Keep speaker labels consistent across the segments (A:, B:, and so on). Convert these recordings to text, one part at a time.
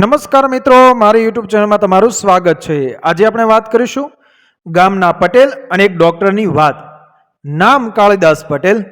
A: નમસ્કાર મિત્રો, મારી યુટ્યુબ ચેનલમાં તમારું સ્વાગત છે. આજે આપણે વાત કરીશું ગામના પટેલ અને એક ડૉક્ટરની વાત. નામ કાળીદાસ પટેલ,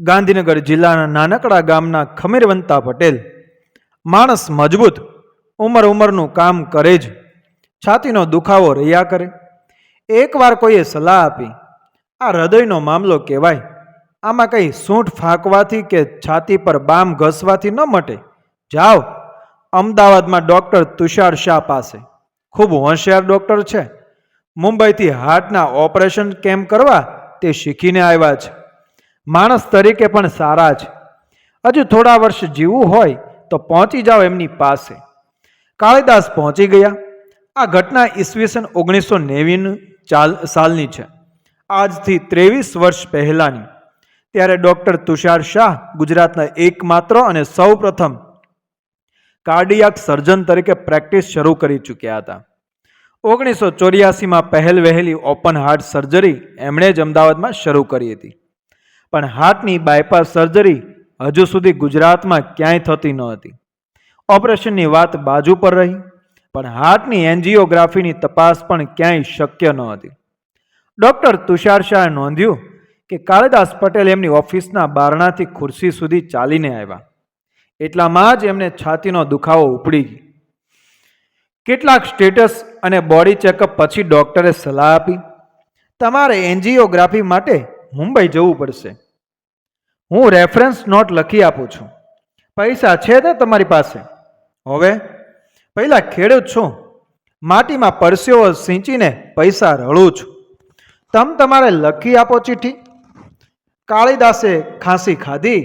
A: ગાંધીનગર જિલ્લાના નાનકડા ગામના ખમીરવંતા પટેલ. માણસ મજબૂત, ઉંમર ઉંમરનું કામ કરે જ. છાતીનો દુખાવો રહ્યા કરે. એકવાર કોઈએ સલાહ આપી, આ હૃદયનો મામલો કહેવાય. આમાં કંઈ સૂંઠ ફાંકવાથી કે છાતી પર બામ ઘસવાથી ન મટે. જાઓ અમદાવાદમાં ડૉક્ટર તુષાર શાહ પાસે. ખૂબ હોશિયાર ડૉક્ટર છે. મુંબઈથી હાર્ટના ઓપરેશન કેમ કરવા તે શીખીને આવ્યા છે. માણસ તરીકે પણ સારા છે. હજુ થોડા વર્ષ જીવવું હોય તો પહોંચી જાઓ એમની પાસે. કાળીદાસ પહોંચી ગયા. આ ઘટના ઈસવીસન ઓગણીસો નેવીનું ચાલ સાલની છે. આજથી ત્રેવીસ વર્ષ પહેલાંની. ત્યારે ડૉક્ટર તુષાર શાહ ગુજરાતના એકમાત્ર અને સૌ પ્રથમ કાર્ડિયાક સર્જન તરીકે પ્રેક્ટિસ શરૂ કરી ચૂક્યા હતા. ઓગણીસો ચોર્યાસીમાં પહેલ વહેલી ઓપન હાર્ટ સર્જરી એમણે જ અમદાવાદમાં શરૂ કરી હતી. પણ હાર્ટની બાયપાસ સર્જરી હજુ સુધી ગુજરાતમાં ક્યાંય થતી ન હતી. ઓપરેશનની વાત બાજુ પર રહી, પણ હાર્ટની એન્જિયોગ્રાફીની તપાસ પણ ક્યાંય શક્ય ન હતી. ડૉક્ટર તુષાર શાહે નોંધ્યું કે કાળીદાસ પટેલ એમની ઓફિસના બારણાથી ખુરશી સુધી ચાલીને આવ્યા. એટલામાં જ એમને છાતીનો દુખાવો ઉપડી ગઈ કેટલાક સ્ટેટસ અને બોડી ચેકઅપ પછી ડૉક્ટરે સલાહ આપી, તમારે એન્જિયોગ્રાફી માટે મુંબઈ જવું પડશે. હું રેફરન્સ નોટ લખી આપું છું. પૈસા છે ને તમારી પાસે? હવે? પહેલાં ખેડૂત છું. માટીમાં પરસેવો સિંચીને પૈસા રળું છું. તમ તમારે લખી આપો ચિઠ્ઠી. કાળીદાસે ખાંસી ખાધી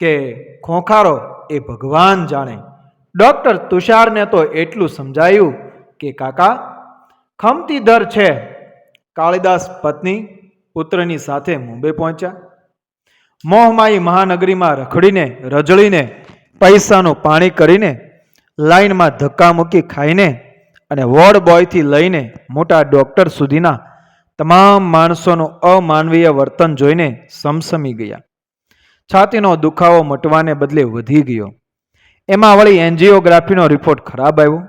A: કે ખોખારો એ ભગવાન જાણે. ડૉક્ટર તુષારને તો એટલું સમજાયું કે, કાકા, ખમતી દર છે. કાળીદાસ પત્ની પુત્રની સાથે મુંબઈ પહોંચ્યા. મોહમાઈ મહાનગરીમાં રખડીને, રજળીને, પૈસાનું પાણી કરીને, લાઈનમાં ધક્કા મૂકી ખાઈને અને વોર્ડ બોયથી લઈને મોટા ડૉક્ટર સુધીના તમામ માણસોનું અમાનવીય વર્તન જોઈને સમસમી ગયા. છાતીનો દુખાવો મટવાને બદલે વધી ગયો. એમાં વળી એન્જિયોગ્રાફીનો રિપોર્ટ ખરાબ આવ્યો.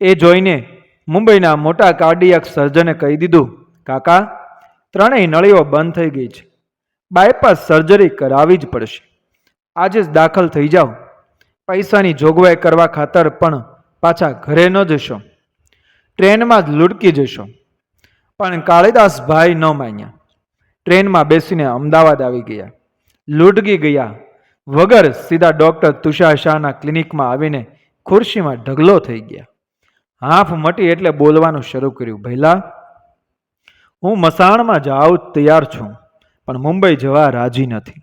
A: એ જોઈને મુંબઈના મોટા કાર્ડિયક સર્જને કહી દીધું, કાકા, ત્રણેય નળીઓ બંધ થઈ ગઈ છે. બાયપાસ સર્જરી કરાવવી જ પડશે. આજે જ દાખલ થઈ જાઓ. પૈસાની જોગવાઈ કરવા ખાતર પણ પાછા ઘરે ન જશો. ટ્રેનમાં જ લૂડકી જશો. પણ કાળિદાસભાઈ ન માન્યા. ટ્રેનમાં બેસીને અમદાવાદ આવી ગયા. લૂંટગી ગયા. વગર સીધા ડૉક્ટર તુષાર શાહના ક્લિનિકમાં આવીને ખુરશીમાં ઢગલો થઈ ગયા. હાફ મટી એટલે બોલવાનું શરૂ કર્યું. ભૈલા, હું મસાણમાં જાઉં તૈયાર છું, પણ મુંબઈ જવા રાજી નથી.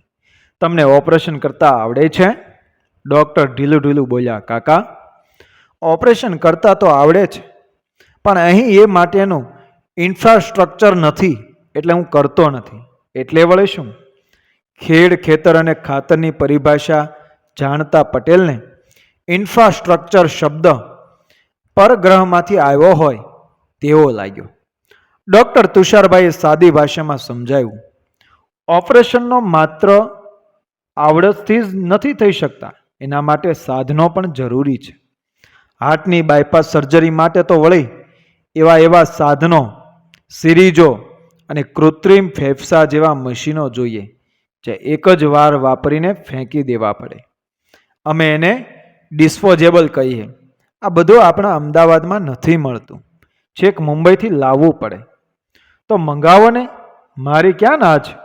A: તમને ઓપરેશન કરતા આવડે છે? ડૉક્ટર ઢીલું ઢીલું બોલ્યા, કાકા, ઓપરેશન કરતા તો આવડે છે, પણ અહીં એ માટેનું ઇન્ફ્રાસ્ટ્રક્ચર નથી, એટલે હું કરતો નથી. એટલે વળે શું? ખેડ, ખેતર અને ખાતરની પરિભાષા જાણતા પટેલને ઇન્ફ્રાસ્ટ્રક્ચર શબ્દ પરગ્રહમાંથી આવ્યો હોય તેવો લાગ્યો. ડૉક્ટર તુષારભાઈએ સાદી ભાષામાં સમજાવ્યું, ઓપરેશનનો માત્ર આવડતથી જ નથી થઈ શકતા. એના માટે સાધનો પણ જરૂરી છે. હાર્ટની બાયપાસ સર્જરી માટે તો વળી એવા એવા સાધનો, સિરીજો અને કૃત્રિમ ફેફસા જેવા મશીનો જોઈએ. જે એક જ વાર વાપરીને ફેંકી દેવા પડે. અમે એને ડિસ્પોઝેબલ કહીએ. આ બધું આપણા અમદાવાદમાં નથી મળતું. છેક મુંબઈથી લાવવું પડે. તો મંગાવો ને. મારી ક્યાં ના છે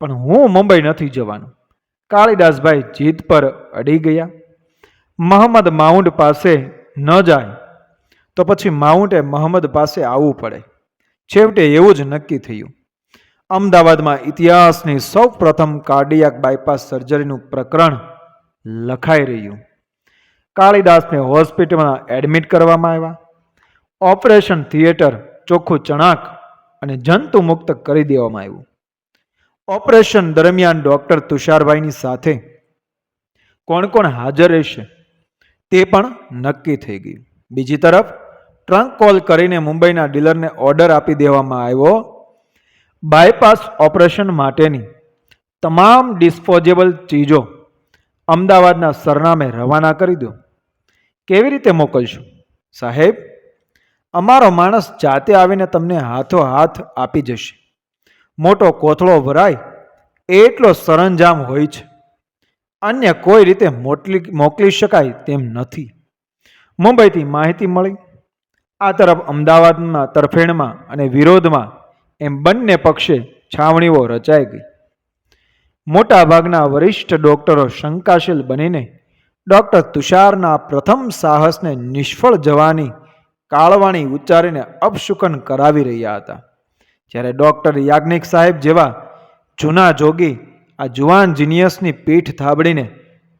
A: પણ હું મુંબઈ નથી જવાનું. કાળીદાસભાઈ જીદ પર અડી ગયા. મહમ્મદ માઉન્ટ પાસે ન જાય. તો પછી માઉન્ટે મહમ્મદ પાસે આવવું પડે. છેવટે એવું જ નક્કી થયું. અમદાવાદમાં ઇતિહાસની સૌ પ્રથમ કાર્ડિયાક બાયપાસ સર્જરીનું પ્રકરણ લખાઈ રહ્યું. કાળીદાસને હોસ્પિટલમાં એડમિટ કરવામાં આવ્યા. ઓપરેશન થિયેટર ચોખ્ખું ચણાક અને જંતુ મુક્ત કરી દેવામાં આવ્યું. ઓપરેશન દરમિયાન ડૉક્ટર તુષારભાઈની સાથે કોણ કોણ હાજર રહેશે તે પણ નક્કી થઈ ગયું. બીજી તરફ, ટ્રંક કોલ કરીને મુંબઈના ડીલરને ઓર્ડર આપી દેવામાં આવ્યો બાયપાસ ઓપરેશન માટેની તમામ ડિસ્પોઝેબલ ચીજો અમદાવાદના સરનામે રવાના કરી દો. કેવી રીતે મોકલશું? સાહેબ, અમારો માણસ જાતે આવીને તમને હાથો હાથ આપી જશે. મોટો કોથળો ભરાય એટલો સરંજામ હોય છે. અન્ય કોઈ રીતે મોકલી મોકલી શકાય તેમ નથી. મુંબઈથી માહિતી મળી. આ તરફ અમદાવાદમાં તરફેણમાં અને વિરોધમાં એમ બંને પક્ષે છાવણીઓ રચાઈ ગઈ. મોટાભાગના વરિષ્ઠ ડોક્ટરો શંકાશીલ બનીને ડોક્ટર તુષારના પ્રથમ સાહસને નિષ્ફળ જવાની કાળવાણી ઉચ્ચારીને અપશુકન કરાવી રહ્યા હતા. જ્યારે ડોક્ટર યાજ્ઞિક સાહેબ જેવા જૂના જોગી આ જુવાન જીનિયસની પીઠ થાબડીને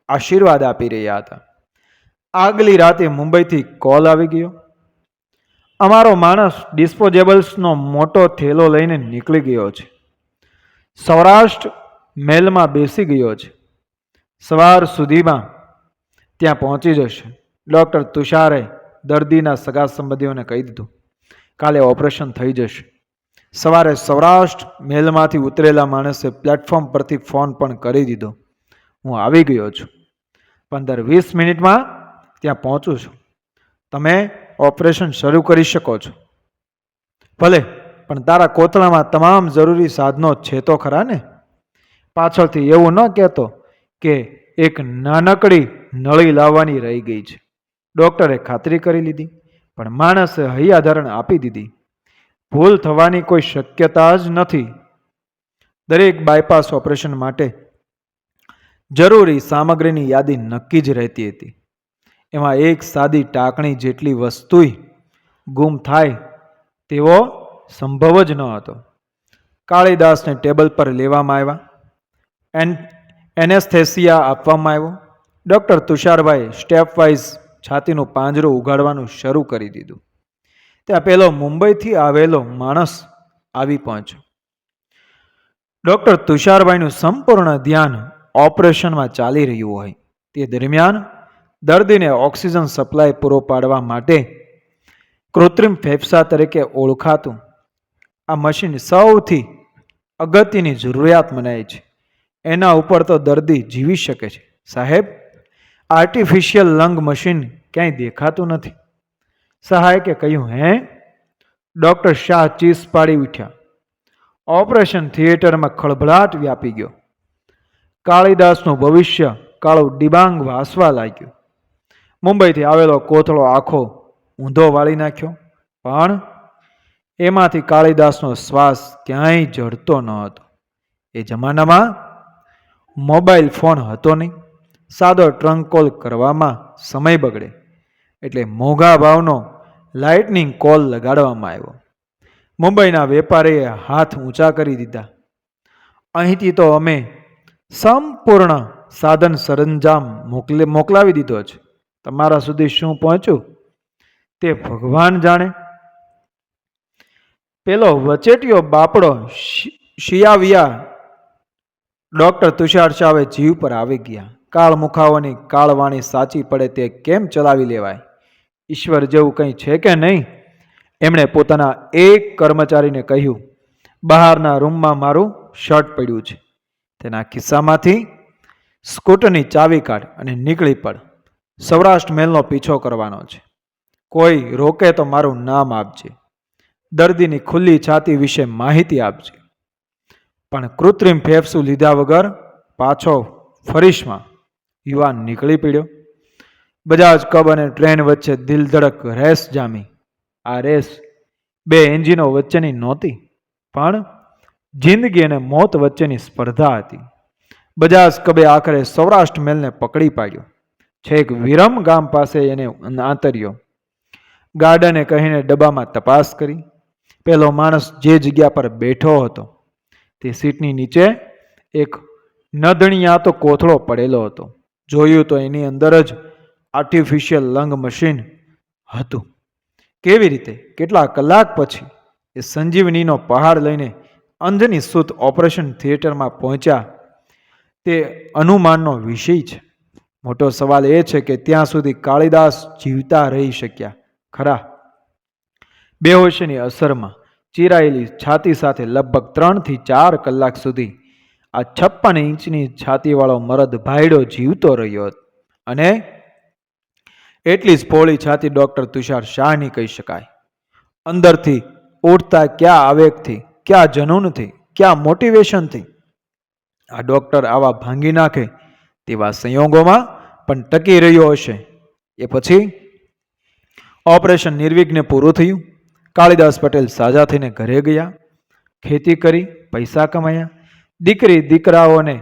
A: આશીર્વાદ આપી રહ્યા હતા. આગલી રાતે મુંબઈથી કોલ આવી ગયો. અમારો માણસ ડિસ્પોઝેબલ્સનો મોટો થેલો લઈને નીકળી ગયો છે. સૌરાષ્ટ્ર મેલમાં બેસી ગયો છે. સવાર સુધીમાં ત્યાં પહોંચી જશે. ડૉક્ટર તુષારે દર્દીના સગા સંબંધીઓને કહી દીધું, કાલે ઓપરેશન થઈ જશે. સવારે સૌરાષ્ટ્ર મેલમાંથી ઉતરેલા માણસે પ્લેટફોર્મ પરથી ફોન પણ કરી દીધો, હું આવી ગયો છું. પંદર વીસ મિનિટમાં ત્યાં પહોંચું છું. તમે ઓપરેશન શરૂ કરી શકો છો. ભલે, પણ તારા કોતળામાં તમામ જરૂરી સાધનો છે તો ખરા ને? પાછળથી એવું ન કહેતો કે એક નાનકડી નળી લાવવાની રહી ગઈ છે. ડૉક્ટરે ખાતરી કરી લીધી, પણ માણસે હૈયાધારણ આપી દીધી. ભૂલ થવાની કોઈ શક્યતા જ નથી. દરેક બાયપાસ ઓપરેશન માટે જરૂરી સામગ્રીની યાદી નક્કી જ રહેતી હતી. એમાં એક સાદી ટાંકણી જેટલી વસ્તુય ગુમ થાય તેવો સંભવ જ ન હતો. કાળીદાસને ટેબલ પર લેવામાં આવ્યા. એન, એનેસ્થેસિયા આપવામાં આવ્યો. ડૉક્ટર તુષારભાઈ સ્ટેપ વાઇઝ છાતીનું પાંજરું ઉગાડવાનું શરૂ કરી દીધું. ત્યાં પેલો મુંબઈથી આવેલો માણસ આવી પહોંચ્યો. ડૉક્ટર તુષારભાઈનું સંપૂર્ણ ધ્યાન ઓપરેશનમાં ચાલી રહ્યું હોય તે દરમિયાન દર્દીને ઓક્સિજન સપ્લાય પૂરો પાડવા માટે કૃત્રિમ ફેફસા તરીકે ઓળખાતું આ મશીન સૌથી અગત્યની જરૂરિયાત મનાય છે. એના ઉપર તો દર્દી જીવી શકે છે. સાહેબ આર્ટિફિશિયલ લંગ મશીન ક્યાંય દેખાતું નથી. સહાયકે કહ્યું, હે? ડૉક્ટર શાહ ચીસ પાડી ઉઠ્યા. ઓપરેશન થિયેટરમાં ખળભળાટ વ્યાપી ગયો. કાળીદાસનું ભવિષ્ય કાળું ડિબાંગ વાસવા લાગ્યું. મુંબઈથી આવેલો કોથળો આખો ઊંધો વાળી નાખ્યો. પણ એમાંથી કાળીદાસનો શ્વાસ ક્યાંય જડતો ન હતો. એ જમાનામાં મોબાઈલ ફોન હતો નહીં. સાદો ટ્રંક કોલ કરવામાં સમય બગડે એટલે મોંઘા ભાવનો લાઇટનિંગ કોલ લગાડવામાં આવ્યો. મુંબઈના વેપારીએ હાથ ઊંચા કરી દીધા. અહીંથી તો અમે સંપૂર્ણ સાધન સરંજામ મોકલે, મોકલાવી દીધો છે. તમારા સુધી શું પહોંચ્યું? તે ભગવાન જાણે. પેલો વચેટિયો બાપડો શિયાવિયા ડૉક્ટર તુષાર શાહે જીવ પર આવી ગયા. કાળ મુખાઓની કાળવાણી સાચી પડે તે કેમ ચલાવી લેવાય? ઈશ્વર જેવું કંઈ છે કે નહીં? એમણે પોતાના એક કર્મચારીને કહ્યું, બહારના રૂમમાં મારું શર્ટ પડ્યું છે. તેના ખિસ્સામાંથી સ્કૂટરની ચાવી કાઢ અને નીકળી પડ. સૌરાષ્ટ્ર મેલનો પીછો કરવાનો છે. કોઈ રોકે તો મારું નામ આપજે. દર્દીની ખુલ્લી છાતી વિશે માહિતી આપજે. પણ કૃત્રિમ ફેફસું લીધા વગર પાછો ફરીશમાં યુવાન નીકળી પીડ્યો. બજાજ કબ અને ટ્રેન વચ્ચે દિલ ધડક રેસ જામી. આ રેસ બે એન્જિનો વચ્ચેની નહોતી, પણ જિંદગી અને મોત વચ્ચેની સ્પર્ધા હતી. બજાજ કબે આખરે સૌરાષ્ટ્ર મેલને પકડી પાડ્યો. છેક વિરમ ગામ પાસે એને આંતર્યો. ગાર્ડને કહીને ડબ્બામાં તપાસ કરી. પેલો માણસ જે જગ્યા પર બેઠો હતો, તે સીટની નીચે એક નધણિયાતો કોથળો પડેલો હતો. જોયું તો એની અંદર જ આર્ટિફિશિયલ લંગ મશીન હતું. કેવી રીતે? કેટલા કલાક પછી એ સંજીવનીનો પહાડ લઈને અંધની સુત ઓપરેશન થિયેટરમાં પહોંચ્યા. તે અનુમાનનો વિષય છે. મોટો સવાલ એ છે કે ત્યાં સુધી કાળિદાસ જીવતા રહી શક્યા. ખરા. બેહોશની અસરમાં ચીરાયેલી છાતી સાથે લગભગ ત્રણથી ચાર કલાક સુધી આ છપ્પન ઇંચની છાતીવાળો મરદ ભાઈડો જીવતો રહ્યો હતો. અને એટલી જ પહોળી છાતી ડૉક્ટર તુષાર શાહની કહી શકાય. અંદરથી ઉઠતા ક્યાં આવેગથી, ક્યાં જનૂનથી, ક્યાં મોટિવેશનથી? આ ડૉક્ટર આવા ભાંગી નાખે તેવા સંયોગોમાં પણ ટકી રહ્યો હશે. એ પછી ઓપરેશન નિર્વિઘ્ને પૂરું થયું. કાળીદાસ પટેલ સાજા થઈને ઘરે ગયા. ખેતી કરી, પૈસા કમાયા. દીકરી, દીકરાઓને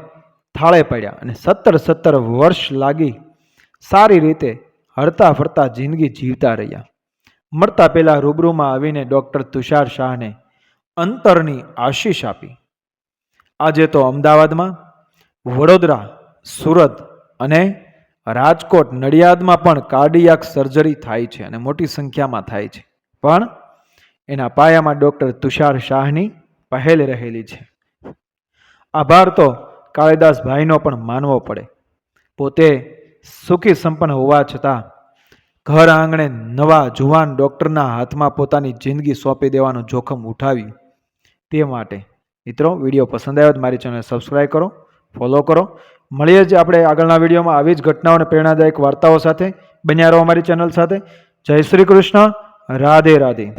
A: થાળે પડ્યા અને સત્તર સત્તર વર્ષ લાગી સારી રીતે હરતા ફરતા જિંદગી જીવતા રહ્યા. મળતા પહેલાં રૂબરૂમાં આવીને ડૉક્ટર તુષાર શાહને અંતરની આશીષ આપી. આજે તો અમદાવાદમાં, વડોદરા સુરત અને રાજકોટ નડિયાદમાં પણ કાર્ડિયાક સર્જરી થાય છે અને મોટી સંખ્યામાં થાય છે. પણ એના પાયામાં ડૉક્ટર તુષાર શાહની પહેલ રહેલી છે. આભાર તો કાળિદાસભાઈનો પણ માનવો પડે. પોતે સુખી સંપન્ન હોવા છતાં ઘર આંગણે નવા જુવાન ડૉક્ટરના હાથમાં પોતાની જિંદગી સોંપી દેવાનું જોખમ ઉઠાવ્યું. તે માટે મિત્રો વીડિયો પસંદ આવ્યો તો મારી ચેનલ સબસ્ક્રાઈબ કરો, ફોલો કરો મળીએ જ આપણે આગળના વિડીયોમાં આવી જ ઘટનાઓ અને પ્રેરણાદાયક વાર્તાઓ સાથે બન્યા રહો અમારી ચેનલ સાથે. જય શ્રી કૃષ્ણ. રાધે રાધે.